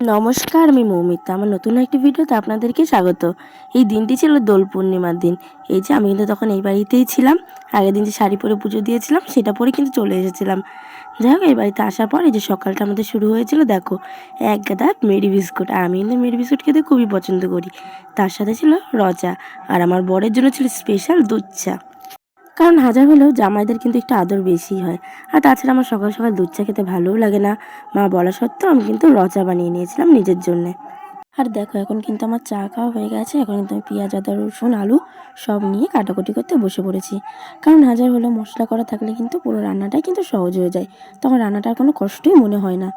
নমস্কার, আমি মৌমিতা। আমার নতুন একটি ভিডিওতে আপনাদেরকে স্বাগত। এই দিনটি ছিল দোল পূর্ণিমার দিন। এই যে, আমি কিন্তু তখন এই বাড়িতেই ছিলাম। আগের দিন যে শাড়ি পরে পুজো দিয়েছিলাম, সেটা পরে কিন্তু চলে এসেছিলাম। যাই হোক, এই বাড়িতে আসার পর এই যে সকালটা আমাদের শুরু হয়েছিল, দেখো, এক গাদা মেরি বিস্কুট। আর আমি কিন্তু মেরি বিস্কুট খেতে খুবই পছন্দ করি। তার সাথে ছিল রজা। আর আমার বরের জন্য ছিল স্পেশাল দুধ চা। কারণ হাজার হলেও জামাইদের কিন্তু একটু আদর বেশি হয়। আর তাছাড়া আমার সকাল সকাল দুধ চা খেতে ভালোও লাগে না। মা বলা সত্ত্বেও আমি কিন্তু রচা বানিয়ে নিয়েছিলাম নিজের জন্যে। আর দেখো, এখন কিন্তু আমার চা খাওয়া হয়ে গেছে। এখন কিন্তু আমি পেঁয়াজ, আদা, রসুন, আলু সব নিয়ে কাটাকুটি করতে বসে পড়েছি। কারণ হাজার হলেও মশলা করা থাকলে কিন্তু পুরো রান্নাটাই কিন্তু সহজ হয়ে যায়। তখন রান্নাটার কোনো কষ্টই মনে হয় না।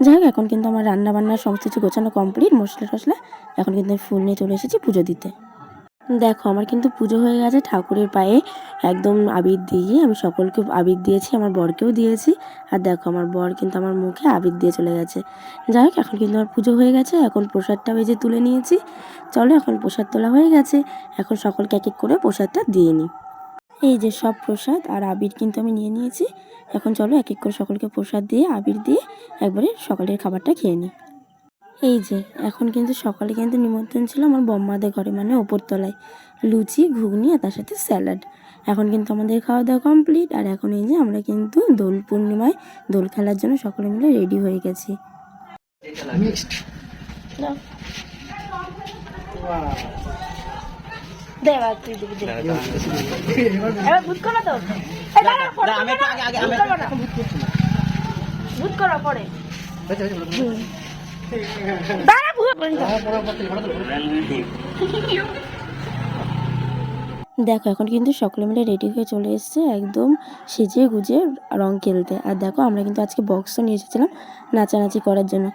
যাই হোক, এখন কিন্তু আমার রান্না বান্নার সমস্ত কিছু গোছানো কমপ্লিট মশলা টশলা এখন কিন্তু আমি ফুল নিয়ে চলে এসেছি পুজো দিতে। দেখো, আমার কিন্তু পুজো হয়ে গেছে, ঠাকুরের পায়ে একদম আবির দিয়ে আমি সকলকে আবির দিয়েছি, আমার বরকেও দিয়েছি। আর দেখো, আমার বর কিন্তু আমার মুখে আবির দিয়ে চলে গেছে। যাই হোক, এখন কিন্তু আমার পুজো হয়ে গেছে, এখন প্রসাদটা যে তুলে নিয়েছি। চলো, এখন প্রসাদ তোলা হয়ে গেছে, এখন সকলকে এক এক করে প্রসাদটা দিয়ে নিই। এই যে সব প্রসাদ আর আবির কিন্তু আমি নিয়ে নিয়েছি। এখন চলো, এক এক করে সকলকে প্রসাদ দিয়ে, আবির দিয়ে একবারে সকালের খাবারটা খেয়ে নিই। এই যে এখন কিন্তু সকালে কিন্তু নিমন্ত্রণ ছিল আমার বম্মাদের ঘরে মানে ওপরতলায়। লুচি ঘুগনি আর তার সাথে স্যালাড। এখন কিন্তু আমাদের খাওয়া দাওয়া কমপ্লিট আর এখন এই যে আমরা কিন্তু দোল পূর্ণিমায় দোল খেলার জন্য সকলে মিলে রেডি হয়ে গেছি। দেখো এখন কিন্তু সকলে মিলে রেডি হয়ে চলে এসেছে একদম সেজে গুজে রং খেলতে। আর দেখো আমরা কিন্তু আজকে বক্সও নিয়ে এসেছিলাম নাচানাচি করার জন্য।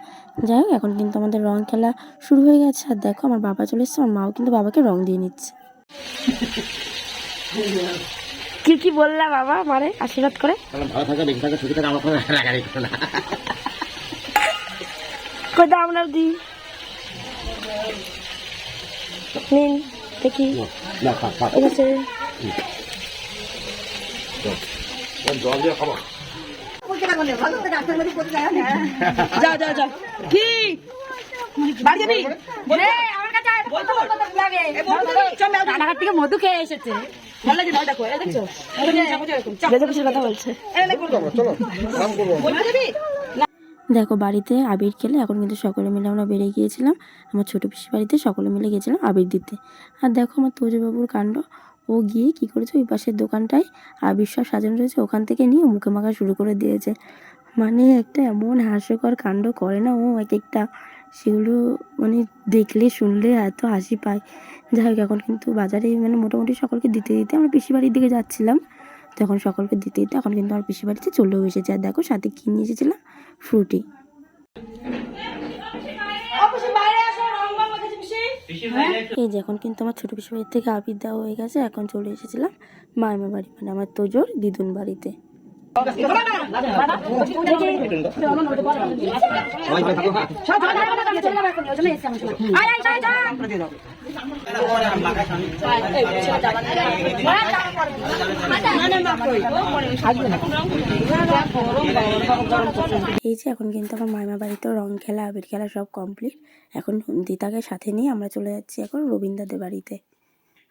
যাই হোক এখন কিন্তু আমাদের রং খেলা শুরু হয়ে গেছে। আর দেখো আমার বাবা চলে এসেছে আমার মাও কিন্তু বাবাকে রং দিয়ে নিচ্ছে। কি কি বললা বাবা মানে আশীর্বাদ করে। ভালো থাকো বেশি থাকো সুখী থাকো আমার কোনো না। কোথাও আমরা দিই নিন দেখি। যাও যাও যাও। কি? বাড়ি যাবি? নে, আমার থেকে মধু খেয়ে এসেছে। কথা বলছে। দেখো, বাড়িতে আবির খেলে এখন কিন্তু সকলে মিলে আমরা বেরিয়ে গিয়েছিলাম। আমার ছোটো পিসি বাড়িতে সকলে মিলে গিয়েছিলাম আবির দিতে। আর দেখো আমার তোজবাবুর কাণ্ড। ও গিয়ে কি করেছে? ওই পাশের দোকানটায় আবির সব সাজানো রয়েছে, ওখান থেকে নিয়ে মুখে মাখা শুরু করে দিয়েছে। মানে একটা এমন হাস্যকর কাণ্ড করে না ও এক একটা? সেগুলো মানে দেখলে, শুনলে এত হাসি পায়। যাই হোক, এখন কিন্তু বাজারে মানে মোটামুটি সকলকে দিতে দিতে আমরা পিসি বাড়ির দিকে যাচ্ছিলাম। তখন সকলকে দিতে দিতে এখন কিন্তু আমার পিসি বাড়িতে চলেও এসেছে। আর দেখো সাথে কি নিয়ে এসেছিলাম ফ্রুটি। এই যে এখন কিন্তু আমার ছোট পিসি বাড়ির থেকে আবির দেওয়া হয়ে গেছে, এখন চলে এসেছিলাম মায়ের বাড়ি মানে আমার তোজোর দিদুন বাড়িতে। এই যে এখন কিন্তু আমার মামা বাড়িতেও রং খেলা, আবির খেলা সব কমপ্লিট এখন দিতাকে সাথে নিয়ে আমরা চলে যাচ্ছি এখন রবীন্দ্রদের বাড়িতে।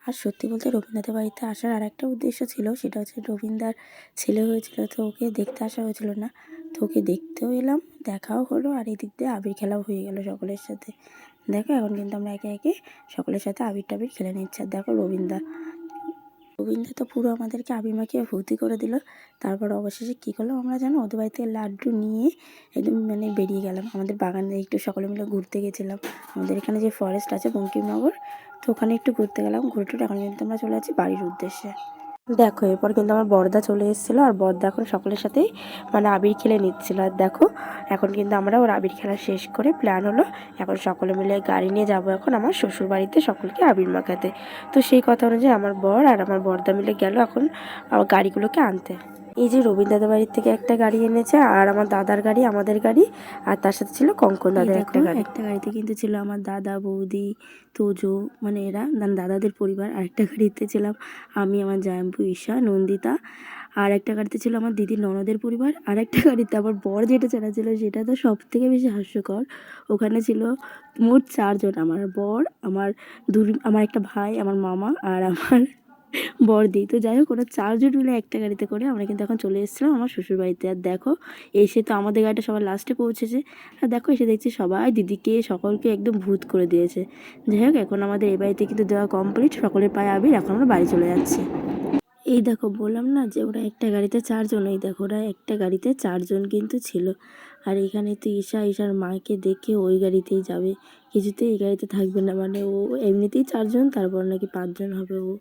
আর সত্যি বলতে রবীন্দ্রদের বাড়িতে আসার আর একটা উদ্দেশ্য ছিল, সেটা হচ্ছে রবীন্দ্রার ছেলে হয়েছিল, তো ওকে দেখতে আসা হয়েছিল না। তো ওকে দেখতেও এলাম, দেখাও হলো, আর এই দিক দিয়ে আবির খেলাও হয়ে গেল সকলের সাথে। দেখো, এখন কিন্তু আমরা একে একে সকলের সাথে আবির টাবির খেলে নিচ্ছি। আর দেখো রবীন্দ্রা, রবীন্দ্র তো পুরো আমাদেরকে আবির মাখিয়ে ভর্তি করে দিল। তারপর অবশেষে কী করলাম আমরা জানো? ওদের বাড়িতে লাড্ডু নিয়ে একদম মানে বেরিয়ে গেলাম। আমাদের বাগানে একটু সকলে মিলে ঘুরতে গেছিলাম। আমাদের এখানে যে ফরেস্ট আছে বঙ্কিমনগর তো ওখানে একটু ঘুরতে গেলাম ঘুরে টুরে এখন কিন্তু আমরা চলে যাচ্ছি বাড়ির উদ্দেশ্যে। দেখো, এরপর কিন্তু আমার বর্দা চলে এসেছিল আর বর্দা এখন সকলের সাথেই মানে আবির খেলে নিচ্ছিল। আর দেখো, এখন কিন্তু আমরা ওর আবির খেলা শেষ করে প্ল্যান হলো, এখন সকলে মিলে গাড়ি নিয়ে যাব এখন আমার শ্বশুর বাড়িতে সকলকে আবির মাখাতে। তো সেই কথা অনুযায়ী আমার বর আর আমার বর্দা মিলে গেল এখন গাড়িগুলোকে আনতে। এই যে রবীন্দ্রদার বাড়ির থেকে একটা গাড়ি এনেছে আর আমার দাদার গাড়ি আমাদের গাড়ি আর তার সাথে ছিল কঙ্কন দাদার একটা গাড়ি। একটা গাড়িতে কিন্তু ছিল আমার দাদা বৌদি তোজো মানে এরা মানে দাদাদের পরিবার আর একটা গাড়িতে ছিলাম আমি আমার জায়াম্পু ঈশা নন্দিতা আর একটা গাড়িতে ছিল আমার দিদির ননদের পরিবার আর একটা গাড়িতে আমার বর যেটা চেনা ছিল সেটা তো সব থেকে বেশি হাস্যকর। ওখানে ছিল মোট চারজন আমার বর আমার দু আমার একটা ভাই আমার মামা আর আমার বড়দি তো যাই হোক, ওরা চারজন মিলে একটা গাড়িতে করে আমরা কিন্তু এখন চলে এসেছিলাম আমার শ্বশুর বাড়িতে। আর দেখো, এসে তো আমাদের গাড়িটা সবার লাস্টে পৌঁছেছে। আর দেখো, এসে দেখছি সবাই দিদিকে, সকলকে একদম ভূত করে দিয়েছে। যাই হোক, এখন আমাদের এ বাড়িতে কিন্তু দেওয়া কমপ্লিট সকলের পায়ে আবির, এখন আমরা বাড়ি চলে যাচ্ছি। এই দেখো, বললাম না যে ওরা একটা গাড়িতে চারজন, এই দেখো, ওরা একটা গাড়িতে চারজন কিন্তু ছিল। আর এখানে তো ঈশা, ঈশার মাকে দেখে ওই গাড়িতেই যাবে। কিছুতেই এই গাড়িতে থাকবে না মানে ও এমনিতেই চারজন, তারপর নাকি পাঁচজন হবে ও।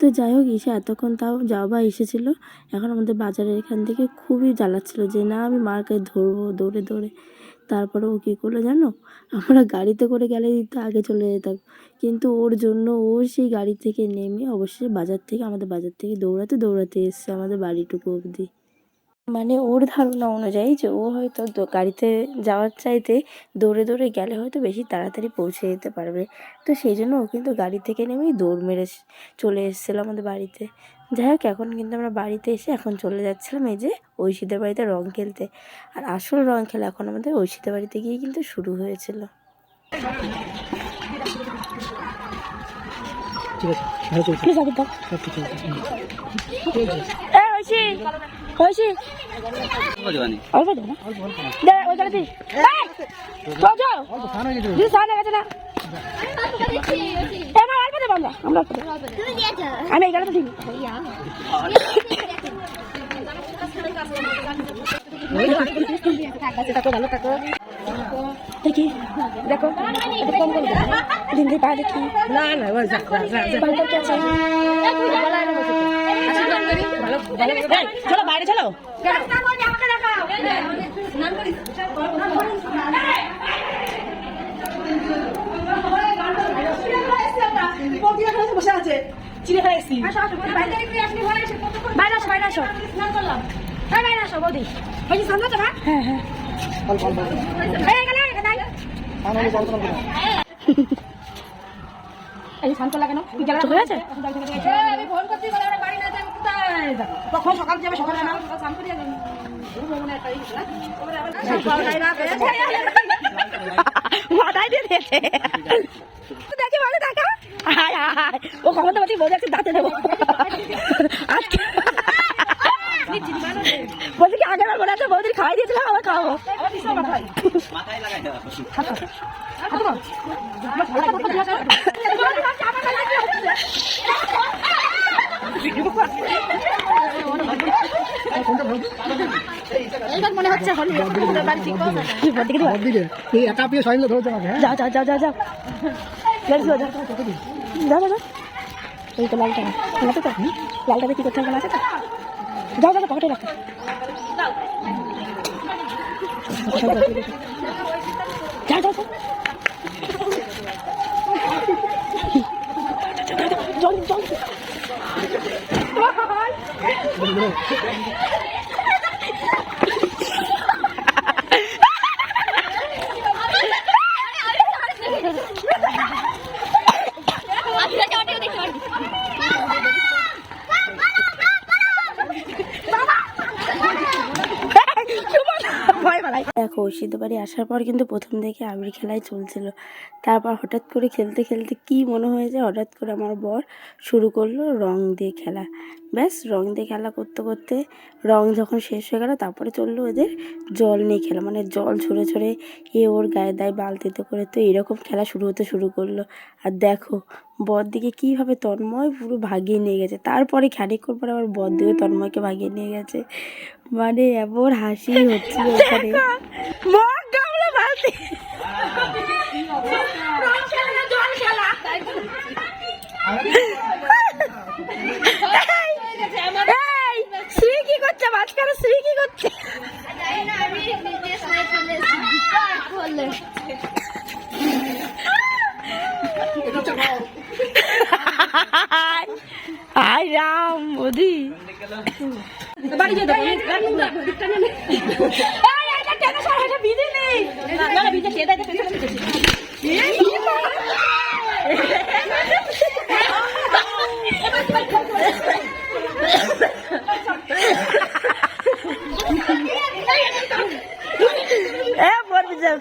তো যাই হোক ঈশা এতক্ষণ তাও যাওয়া এসেছিল। এখন আমাদের বাজারের এখান থেকে খুবই জ্বালাচ্ছিল যে, না, আমি মাকে ধরবো, দৌড়ে দৌড়ে। তারপরে ও কী করল জানো? আমরা গাড়িতে করে গেলে তো আগে চলে যেতাম। কিন্তু ওর জন্য ও সেই গাড়ি থেকে নেমে অবশ্যই বাজার থেকে, আমাদের বাজার থেকে দৌড়াতে দৌড়াতে এসছে আমাদের বাড়িটুকু অবধি। মানে ওর ধারণা অনুযায়ী যে ও হয়তো গাড়িতে যাওয়ার চাইতে দৌড়ে দৌড়ে গেলে হয়তো বেশি তাড়াতাড়ি পৌঁছে যেতে পারবে। তো সেই জন্য ও কিন্তু গাড়ি থেকে নেমেই দৌড় মেরে চলে এসেছিল আমাদের বাড়িতে। যাই হোক এখন কিন্তু আমরা বাড়িতে এসে এখন চলে যাচ্ছিলাম এই যে ঐশীদের বাড়িতে রং খেলতে। আর আসল রং খেলা এখন আমাদের ঐশীদের বাড়িতে গিয়ে কিন্তু শুরু হয়েছিল। ঠিক আছে ঐশী অল্প দেবো না। দে ওই যাও দিদি সামনে গেছে না? অল্প দেবো আমরা আমরা আমি এই গাড়িতে দিবি দেখি দেখো। কম করে। দিন দিন পা দেখি। না না ওই যা। চলো বাইরে চলো বসে আছে এসছি বাইরে আসো বাইরে আসো হ্যাঁ বাইরে আসো বৌদি না হ্যাঁ হ্যাঁ এই শান্ত লাগে হয়ে কখন সকাল যাবে সকালে না মাথায় দিয়ে দিয়েছে দেখি মানে দেখা হায় হায় ও ক্ষমতা বলে দাঁতে দেবো আজকে বলছি কি আগের বার বলে আছে বৌদির খাওয়াই দিয়েছিলাম আবার খাওয়াবো মনে হচ্ছে? দিকে এই একা পিয়ে সবাই মিলে আমাকে হ্যাঁ? যাও যাও যাও যাও যাও। যাও যাও যাও। এই তো লালটা লালটা তো লালটাতে কি করতে হবে আছে তো। যাও যাও, পকেটে রাখো। Não. সিদ্ধ বাড়ি আসার পর কিন্তু প্রথম থেকে আবির খেলাই চলছিল। তারপর হঠাৎ করে খেলতে খেলতে কি মনে হয়েছে হঠাৎ করে আমার বর শুরু করল রং দিয়ে খেলা। ব্যাস, রং দিয়ে খেলা করতে করতে রং যখন শেষ হয়ে গেল, তারপরে চলল ওদের জল নিয়ে খেলা। মানে জল ছড়ে ছড়ে এ ওর গায়ে দেয় বালতিতে করে তো এরকম খেলা শুরু হতে শুরু করল। আর দেখো, বর দিকে কীভাবে তন্ময় পুরো ভাগিয়ে নিয়ে গেছে। তারপরে খানিক্ষণ পরে আবার বর দিকে তন্ময়কে ভাগিয়ে নিয়ে গেছে। মানে এমন হাসি হচ্ছিল ওখানে মগ গামলা বালতি এই, শ্রী কি করছে মাঝখানে শ্রী কি করছে আই রাম মোদি বাড়ি যেতে এই, এটা কেন সর, এটা বিধি নেই। না না বিজে খেয়ে দেয় পেছনে পেছনে এই,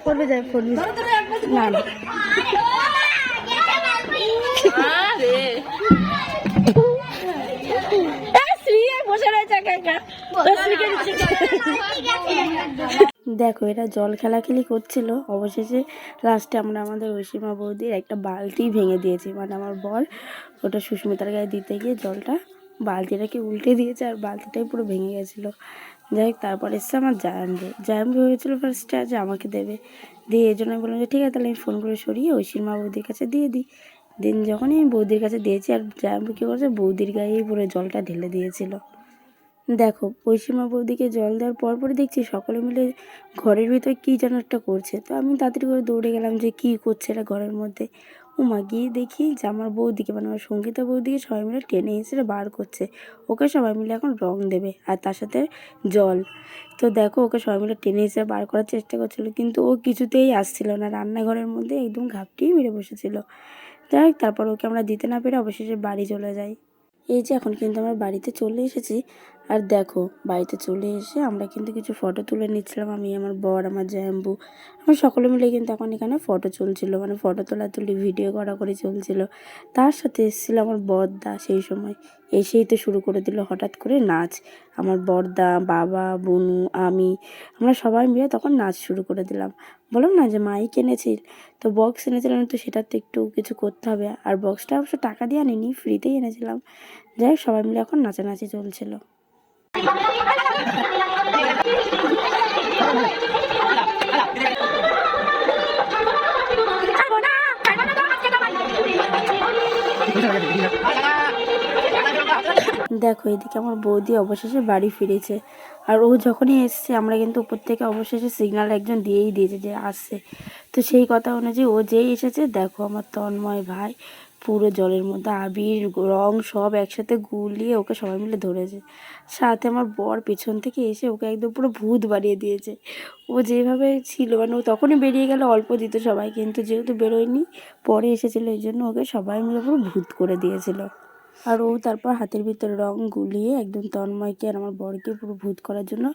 করবে যাই ফোন না দেখো এরা জল খেলাখেলি করছিল। অবশেষে লাস্টে আমরা আমাদের ঐসীমা বৌদির একটা বালতি ভেঙে দিয়েছি। মানে আমার বর ওটা সুস্মিতার গায়ে দিতে গিয়ে জলটা বালতিটাকে উল্টে দিয়েছে আর বালতিটাই পুরো ভেঙে গেছিল। যাই হোক, তারপর এসছে আমার জায়াম্বু জায়াম্বু ভেবেছিল ফার্স্টে যে আমাকে দেবে। দিয়ে এই জন্য বললাম যে, ঠিক আছে, তাহলে আমি ফোন করে সরিয়ে ঐশীর মা বৌদির কাছে দিয়ে দিই। দিন যখনই আমি বৌদির কাছে দিয়েছি, আর জায়াম্বু কী করছে, বৌদির গায়েই পুরো জলটা ঢেলে দিয়েছিল। দেখো পশ্চিমা বৌদিকে জল দেওয়ার পর পরই দেখছি সকলে মিলে ঘরের ভিতরে কী যেন একটা করছে। তো আমি তাড়াতাড়ি করে দৌড়ে গেলাম যে, কী করছে এটা ঘরের মধ্যে? উমা গিয়ে দেখি যে আমার বৌদিকে মানে আমার সঙ্গীতা বৌদিকে সবাই মিলে টেনে এসে বার করছে। ওকে সবাই মিলে এখন রং দেবে আর তার সাথে জল। তো দেখো, ওকে সবাই মিলে টেনে এসে বার করার চেষ্টা করছিল, কিন্তু ও কিছুতেই আসছিল না। রান্নাঘরের মধ্যে একদম ঘাপটিয়ে মেরে বসেছিল। যাই হোক, তারপর ওকে আমরা দিতে না পেরে অবশেষে বাড়ি চলে যাই। এই যে এখন কিন্তু আমরা বাড়িতে চলে এসেছি। আর দেখো, বাড়িতে চলে এসে আমরা কিন্তু কিছু ফটো তুলে নিচ্ছিলাম। আমি, আমার বর, আমার জ্যাম্বু আমার সকলে মিলে কিন্তু এখন এখানে ফটো চলছিল। মানে ফটো তোলা তুলি ভিডিও করা করে চলছিল। তার সাথে এসেছিল আমার বরদা সেই সময়। এসেই তো শুরু করে দিল হঠাৎ করে নাচ। আমার বরদা, বাবা, বনু, আমি, আমরা সবাই মিলে তখন নাচ শুরু করে দিলাম। বললাম না যে মাইক এনেছিল তো বক্স এনেছিলাম তো সেটার তো একটু কিছু করতে হবে। আর বক্সটা অবশ্য টাকা দিয়ে আনিনি ফ্রিতেই এনেছিলাম। যাই হোক, সবাই মিলে এখন নাচানাচি চলছিল। দেখো, এদিকে আমার বৌদি অবশেষে বাড়ি ফিরেছে। আর ও যখনই এসছে, আমরা কিন্তু উপর থেকে অবশেষে সিগন্যাল একজন দিয়েই দিয়েছে যে আসছে। তো সেই কথা অনুযায়ী ও যেই এসেছে, দেখো আমার তন্ময় ভাই পুরো জলের মধ্যে আবির, রং সব একসাথে গুলিয়ে ওকে সবাই মিলে ধরেছে। সাথে আমার বর পেছন থেকে এসে ওকে একদম পুরো ভূত বাড়িয়ে দিয়েছে। ও যেভাবে ছিল মানে ও তখনই বেরিয়ে গেলে অল্প দিত সবাই, কিন্তু যেহেতু বেরোয়নি, পরে এসেছিল, এই জন্য ওকে সবাই মিলে পুরো ভূত করে দিয়েছিল। আর ও তারপর হাতের ভিতরে রং গুলিয়ে একদম তন্ময়কে আর আমার বরকে পুরো ভূত করার জন্য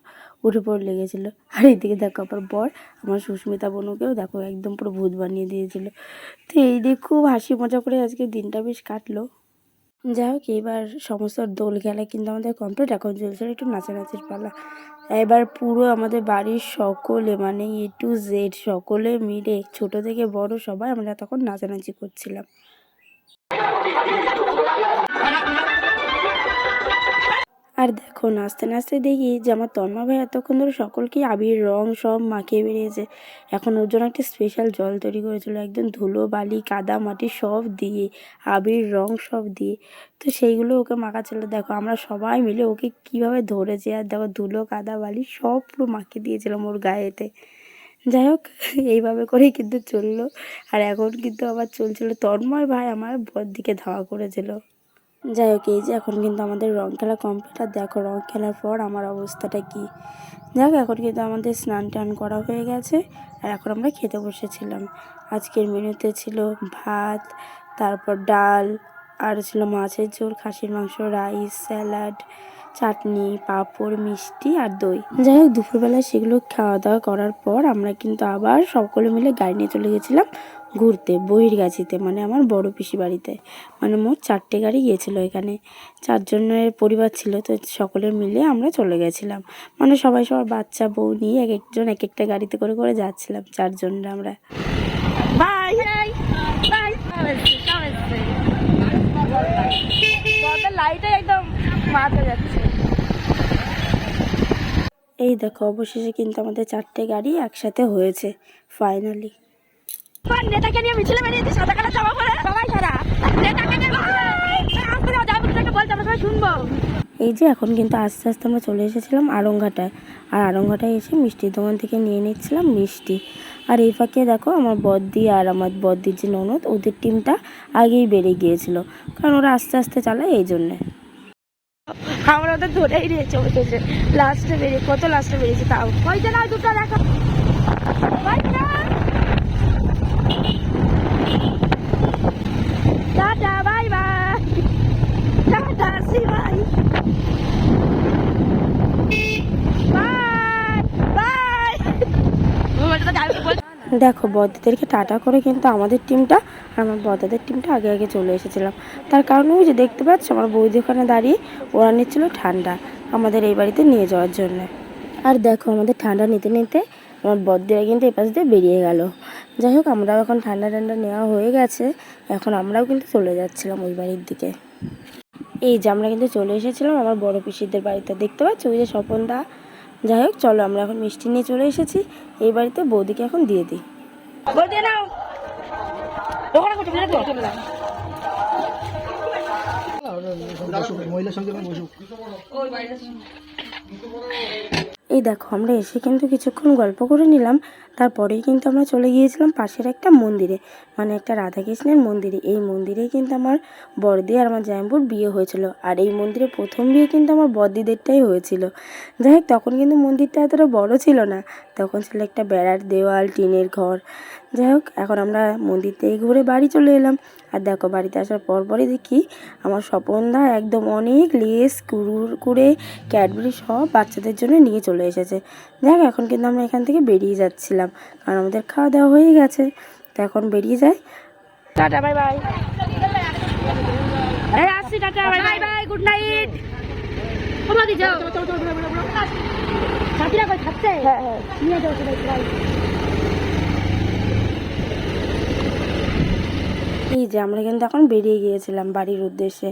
উঠে পড়ে লেগেছিলো। আর এদিকে দেখো আমার বর, আমার সুস্মিতা বোনকেও দেখো একদম পুরো ভূত বানিয়ে দিয়েছিল। তো এই দিয়ে খুব হাসি মজা করে আজকে দিনটা বেশ কাটলো। যাই হোক, এবার সমস্ত দোল খেলা কিন্তু আমাদের কমপ্লিট এখন চলছিল একটু নাচানাচির পালা। এবার পুরো আমাদের বাড়ির সকলে মানে এ টু জেড সকলে মিলে, ছোট থেকে বড় সবাই আমরা তখন নাচানাচি করছিলাম। আর দেখো, নাচতে নাচতে দেখি যে আমার তন্মা ভাই এতক্ষণ ধরে সকলকেই আবির রং সব মাখিয়ে বেরিয়েছে এখন ওর জন্য একটা স্পেশাল জল তৈরি করেছিল, একদম ধুলো, বালি, কাদা, মাটি সব দিয়ে, আবির রং সব দিয়ে। তো সেইগুলো ওকে মাখাচ্ছিল। দেখো, আমরা সবাই মিলে ওকে কীভাবে ধরেছি আর দেখো, ধুলো, কাদা, বালি সব পুরো মাখিয়ে দিয়েছিলাম ওর গায়েতে। যাই হোক, এইভাবে করেই কিন্তু চলল। আর এখন কিন্তু আবার চলছিল। তন্ময় ভাই আমার বর দিকে ধাওয়া করেছিল। যাই হোক, এই যে এখন কিন্তু আমাদের রঙ খেলা কমপ্লিট আর দেখো রং খেলার পর আমার অবস্থাটা কি? যাক, এখন কিন্তু আমাদের স্নান টান করা হয়ে গেছে, আর এখন আমরা খেতে বসেছিলাম। আজকের মেনুতে ছিল ভাত, তারপর ডাল, আর ছিল মাছের ঝোল, খাসির মাংস, রাইস, স্যালাড চাটনি পাঁপড় মিষ্টি আর দই যাই হোক দুপুরবেলা সেগুলো খাওয়া দাওয়া করার পর আমরা কিন্তু আবার সকলে মিলে গাড়ি নিয়ে চলে গেছিলাম ঘুরতে বহিরগাছিতে মানে আমার বড় পিসি বাড়িতে মানে মোট চারটে গাড়ি গিয়েছিল এখানে চারজনের পরিবার ছিল তো সকলে মিলে আমরা চলে গেছিলাম মানে সবাই সবার বাচ্চা বউ নিয়ে এক একজন এক একটা গাড়িতে করে করে যাচ্ছিলাম চারজনরা আমরা লাইটে একদম মাথা যাচ্ছে এই দেখো অবশেষে কিন্তু আমাদের চারটে গাড়ি একসাথে হয়েছে ফাইনালি নেতাকে নিয়ে মিছিলে বেরিয়েছি সাদা কালো জামা পরে। সবাই সারা নেতাকে নিয়ে আসতে দাও যাব বলতে আমরা সবাই শুনব। এই যে এখন কিন্তু আস্তে আস্তে আমরা চলে এসেছিলাম আরংঘাটায় আর আরংঘাটায় এসে মিষ্টির দোকান থেকে নিয়ে নিচ্ছিলাম মিষ্টি। আর এই ফাঁকে দেখো আমার বদ্দি আর আমার বদ্দির যে ননদ ওদের টিমটা আগেই বেড়ে গিয়েছিল। কারণ ওরা আস্তে আস্তে চালায় এই জন্যে। আমরা ওদের ধরেই নিয়েছে বসেছে লাস্টে বেরিয়ে কত লাস্টে বেরিয়েছে তাও? কয়টা না, দুটো দেখো ওই যে। Tata bye bye tata see bye bye bye দেখো বদ্দাদেরকে টাটা করে কিন্তু আমাদের টিমটা আর আমার বদ্দাদের টিমটা আগে আগে চলে এসেছিলাম। তার কারণ ওই যে দেখতে পাচ্ছ, আমার বৌদি ওখানে দাঁড়িয়ে ওরা নিচ্ছিল ঠান্ডা আমাদের এই বাড়িতে নিয়ে যাওয়ার জন্য। আর দেখো, আমাদের ঠান্ডা নিতে নিতে আমার বদ্দিরা কিন্তু এপাশ দিয়ে বেরিয়ে গেল। যাই হোক, আমরাও এখন ঠান্ডা ঠান্ডা নেওয়া হয়ে গেছে। এখন আমরাও কিন্তু চলে যাচ্ছিলাম ওই বাড়ির দিকে। এই যে আমরা কিন্তু চলে এসেছিলাম আমার বড় পিসিদের বাড়িতে। দেখতে পাচ্ছ ওই যে স্বপনদা যাই হোক চলো আমরা এখন মিষ্টি নিয়ে চলে এসেছি। এই বাড়িতে বৌদিকে এখন দিয়ে দিই। এই দেখো আমরা এসে কিন্তু কিছুক্ষণ গল্প করে নিলাম। তারপরেই কিন্তু আমরা চলে গিয়েছিলাম পাশের একটা মন্দিরে। মানে একটা রাধাকৃষ্ণের মন্দিরে। এই মন্দিরেই কিন্তু আমার বড়দি আর আমার জায়ম্বুর বিয়ে হয়েছিল। আর এই মন্দিরে প্রথম বিয়ে কিন্তু আমার বড়দিদেরটাই হয়েছিল। যাই হোক, তখন কিন্তু মন্দিরটা এতটা বড় ছিল না। তখন ছিল একটা বেড়ার দেওয়াল, টিনের ঘর। যাই হোক, এখন আমরা মন্দির থেকে ঘুরে বাড়ি চলে এলাম। আর দেখো, বাড়িতে আসার পরপরই দেখি আমার স্বপনদা একদম অনেক লেস, কুরুর কুড়ে, ক্যাডবেরি সব বাচ্চাদের জন্য নিয়ে চলে এসেছে। যাই হোক, এখন কিন্তু আমরা এখান থেকে বেরিয়ে যাচ্ছিলাম। কারণ আমাদের খাওয়া দাওয়া হয়ে গেছে তো এখন বেরিয়ে যাই টাটা বাই বাই আসছি tata bye bye bye good night তোমরা দি যাও সাথীরা কই থাকছে হ্যাঁ হ্যাঁ নিয়ে যাও সবাই এই যে আমরা কিন্তু এখন বেরিয়ে গিয়েছিলাম বাড়ির উদ্দেশ্যে।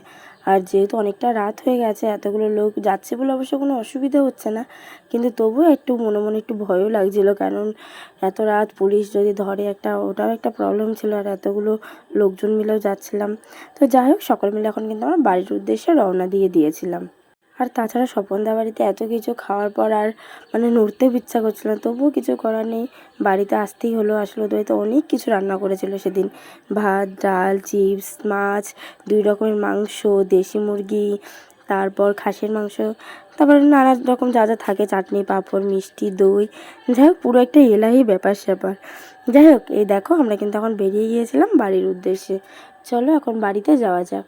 আর যেহেতু অনেকটা রাত হয়ে গেছে, এতগুলো লোক যাচ্ছে বলে অবশ্য কোনো অসুবিধা হচ্ছে না। কিন্তু তবুও একটু মনে মনে একটু ভয়ও লাগছিল, কারণ এত রাত পুলিশ যদি ধরে একটা, ওটাও একটা প্রবলেম ছিল আর এতগুলো লোকজন মিলেও যাচ্ছিলাম। তো যাই হোক, সকল মিলে এখন কিন্তু আমরা বাড়ির উদ্দেশ্যে রওনা দিয়ে দিয়েছিলাম। আর তাছাড়া স্বপনদা বাড়িতে এত কিছু খাওয়ার পর আর মানে নড়তেও ইচ্ছা করছিল না, তবুও কিছু করার নেই। বাড়িতে আসতেই হলো আসলে বাড়িতে অনেক কিছু রান্না করেছিল সেদিন। ভাত, ডাল, চিপস, মাছ, দুই রকমের মাংস, দেশি মুরগি, তারপর খাসির মাংস, তারপরে নানা রকম যা যা থাকে, চাটনি, পাঁপড়, মিষ্টি, দই। যাই হোক, পুরো একটা এলাহি ব্যাপার স্যাপার। যাই হোক, এই দেখো আমরা কিন্তু এখন বেরিয়ে গিয়েছিলাম বাড়ির উদ্দেশ্যে। চলো এখন বাড়িতে যাওয়া যাক।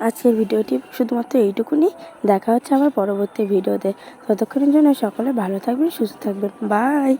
আজকের ভিডিওটি শুধুমাত্র এইটুকুনি। দেখা হচ্ছে আমার পরবর্তী ভিডিওতে। ততক্ষণের জন্য সকলে ভালো থাকবেন, সুস্থ থাকবেন। বাই!